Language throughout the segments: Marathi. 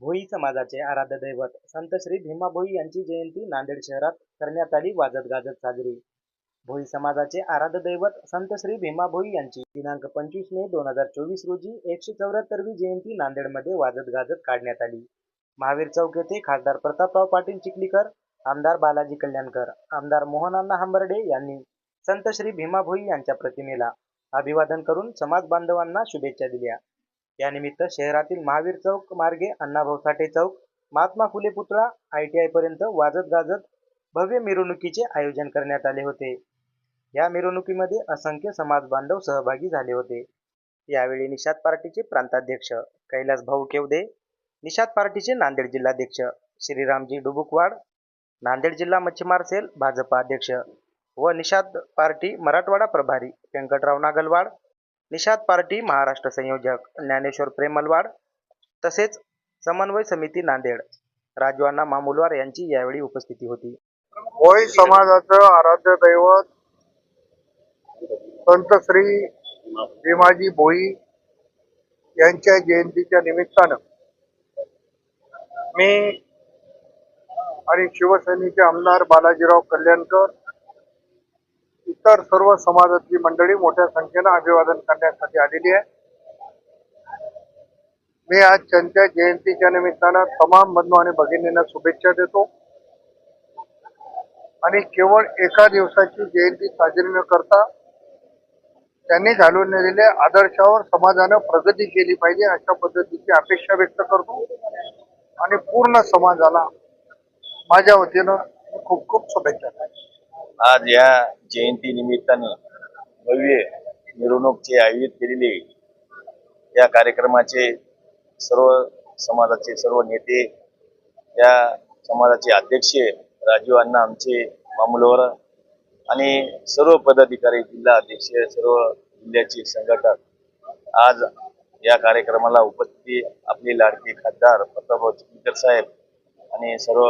भोई समाजाचे आराध्य दैवत संत श्री भीमा भोई यांची जयंती नांदेड शहरात करण्यात आली. वाजत गाजत साजरी. भोई समाजाचे आराध्य दैवत संत श्री भीमा भोई यांची दिनांक पंचवीस मे दोन हजार चोवीस रोजी एकशे चौऱ्याहत्तरवी जयंती नांदेडमध्ये वाजत गाजत काढण्यात आली. महावीर चौक येथे खासदार प्रतापराव पाटील चिखलीकर आमदार बालाजी कल्याणकर आमदार मोहनांना हंबर्डे यांनी संत श्री भीमा भोई यांच्या प्रतिमेला अभिवादन करून समाज बांधवांना शुभेच्छा दिल्या. यानिमित्त शहरातील महावीर चौक मार्गे अण्णाभाऊ साठे चौक महात्मा फुले पुतळा आय टी आय पर्यंत वाजत गाजत भव्य मिरवणुकीचे आयोजन करण्यात आले होते. या मिरवणुकीमध्ये असंख्य समाज बांधव सहभागी झाले होते. यावेळी निषाद पार्टीचे प्रांताध्यक्ष कैलास भाऊ केवदे निषाद पार्टीचे नांदेड जिल्हाध्यक्ष श्रीरामजी डुबुकवाड नांदेड जिल्हा मच्छीमार सेल भाजपा अध्यक्ष व निषाद पार्टी मराठवाडा प्रभारी व्यंकटराव नागलवाड निषाद पार्टी महाराष्ट्र संयोजक ज्ञानेश्वर प्रेमलवाड तसेच समन्वय समिती नांदेड. राजवाना मामुलवार यांची यावेळी उपस्थिती होती. भोई समाजाचं आराध्य दैवत संत श्री भीमाजी भोई यांच्या जयंतीच्या निमित्तानं मी आणि शिवसेनेचे आमदार बालाजीराव कल्याणकर इतर सर्व समाजातली मंडळी मोठ्या संख्येनं अभिवादन करण्यासाठी आलेली आहे. मी आज त्यांच्या जयंतीच्या निमित्तानं तमाम बंधू आणि भगिनींना शुभेच्छा देतो. आणि केवळ एका दिवसाची जयंती साजरी न करता त्यांनी घालून दिलेल्या आदर्शावर समाजानं प्रगती केली पाहिजे अशा पद्धतीची अपेक्षा व्यक्त करतो. आणि पूर्ण समाजाला माझ्या वतीनं खूप खूप शुभेच्छा. आज या जयंती निमित्तानं भव्य मिरवणूक आयोजित केलेली या कार्यक्रमाचे सर्व समाजाचे सर्व नेते या समाजाचे अध्यक्ष राजीव अण्णा आमचे मामुलवर आणि सर्व पदाधिकारी जिल्हा अध्यक्ष सर्व जिल्ह्याचे संघटक आज या कार्यक्रमाला उपस्थिती आपले लाडके खासदार प्रतापराव चिखलीकर साहेब आणि सर्व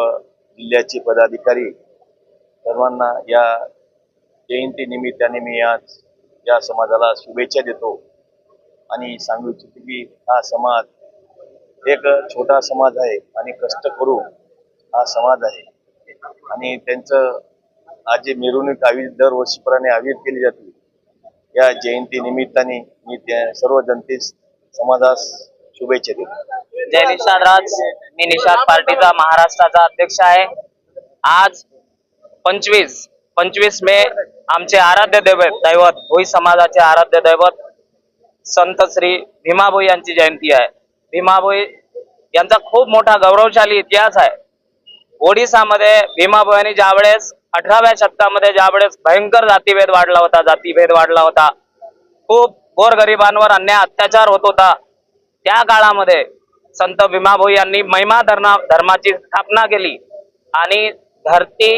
जिल्ह्याचे पदाधिकारी सर्वांना या जयंती निमित्ताने मी आज या समाजाला शुभेच्छा देतो. आणि सांगू इच्छितो की हा समाज एक छोटा समाज आहे आणि कष्ट करू हा समाज आहे. आणि त्यांचं आज जे मिरवणूक आयोजित दरवर्षीप्रमाणे आयोजित केली जाते. या जयंती निमित्ताने मी त्या सर्व जनतेस समाजास शुभेच्छा देतो. जय निषाद राज. मी निषाद पार्टीचा महाराष्ट्राचा अध्यक्ष आहे. आज पंचवीस पंचवीस मे आमचे आराध्य दैवत दैवत भोई समाजाचे आराध्य दैवत संत श्री भीमाभोई यांची जयंती आहे. भीमाभोई यांचा खूप मोठा गौरवशाली इतिहास आहे. ओडिसामध्ये भीमाभोयांनी ज्यावेळेस अठराव्या शतकामध्ये ज्यावेळेस भयंकर जातीभेद वाढला होता जातीभेद वाढला होता खूप गोरगरिबांवर अन्याय अत्याचार होत होता त्या काळामध्ये संत भीमाभोई यांनी महिमा धर्मा धर्माची स्थापना केली आणि धरती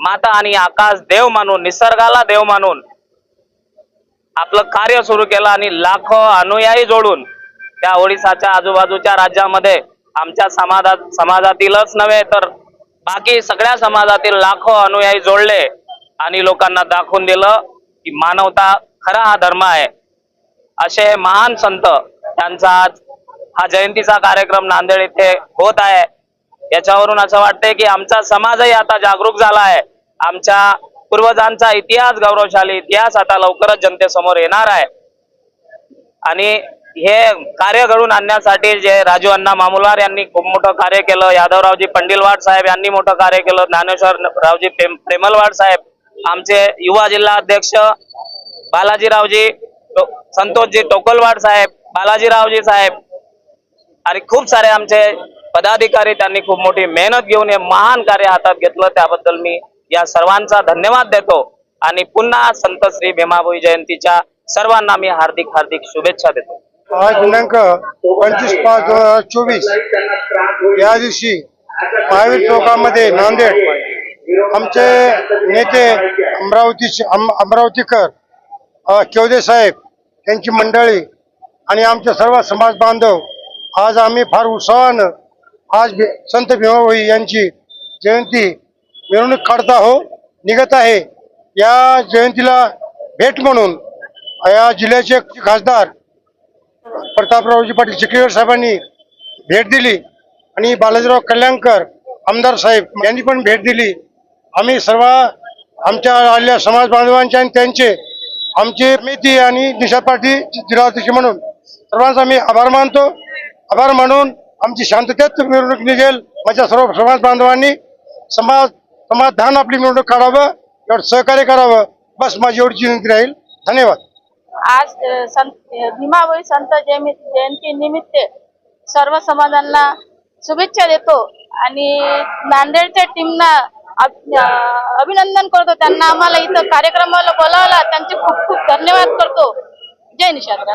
माता आणि आकाश देव मानून निसर्गाला देव मानून आपलं कार्य सुरू केलं आणि लाखो अनुयायी जोडून त्या ओडिसाच्या आजूबाजूच्या राज्यामध्ये आमच्या समाजात समाजातीलच नव्हे तर बाकी सगळ्या समाजातील लाखो अनुयायी जोडले आणि लोकांना दाखवून दिलं की मानवता खरा हा धर्म आहे. असे हे महान संत त्यांचा आज हा जयंतीचा कार्यक्रम नांदेड येथे होत आहे. याच्यावरून असं वाटतंय की आमचा समाजही आता जागरूक झाला आहे. आमच्या पूर्वजांचा इतिहास गौरवशाली इतिहास आता लवकरच जनतेसमोर येणार आहे. आणि हे कार्य घडून आणण्यासाठी जे राजू अण्णा मामुलार यांनी खूप मोठं कार्य केलं यादवरावजी पंडिलवाड साहेब यांनी मोठं कार्य केलं ज्ञानेश्वर रावजी प्रेम प्रेमलवाड साहेब आमचे युवा जिल्हा अध्यक्ष बालाजीरावजी संतोषजी टोकलवाड साहेब बालाजीरावजी साहेब आणि खूप सारे आमचे पदाधिकारी त्यांनी खूप मोठी मेहनत घेऊन हे महान कार्य हातात घेतलं. त्याबद्दल मी या सर्वांचा धन्यवाद देतो. आणि पुन्हा संत श्री भीमाभोई जयंतीच्या सर्वांना मी हार्दिक हार्दिक शुभेच्छा देतो. आज दिनांक पंचवीस पाच दोन हजार चोवीस. या दिवशी महावीर चौकामध्ये नांदेड आमचे नेते अमरावती अमरावतीकर अ, केवदे साहेब यांची मंडळी आणि आमचे सर्व समाज बांधव आज आम्ही फार उत्साहानं आज भे- संत भीमाभाई यांची जयंती मिरवणूक काढत आहो निघत आहे. या जयंतीला भेट म्हणून या जिल्ह्याचे खासदार प्रतापरावजी पाटील चिखलीकर साहेबांनी भेट दिली आणि बालाजीराव कल्याणकर आमदार साहेब यांनी पण भेट दिली. आम्ही सर्व आमच्या आलेल्या समाज बांधवांचे आणि त्यांचे आमचे मेथी आणि निशा पाटील जिल्हाध्यक्ष म्हणून सर्वांचा मी आभार मानतो. आभार मानून आमची शांततेत मिरवणूक निघेल. माझ्या सर्व समाज बांधवांनी समाज समाधान आपली मिरवणूक काढावं एवढं सहकार्य करावं. बस माझी एवढी विनंती राहील. धन्यवाद. आज संत भीमावळी संत जयंती जयंती निमित्त सर्व समाजांना शुभेच्छा देतो आणि नांदेडच्या टीमना अभिनंदन करतो. त्यांना आम्हाला इथं कार्यक्रमाला बोलावला. त्यांचे खूप खूप धन्यवाद करतो. जय निषाद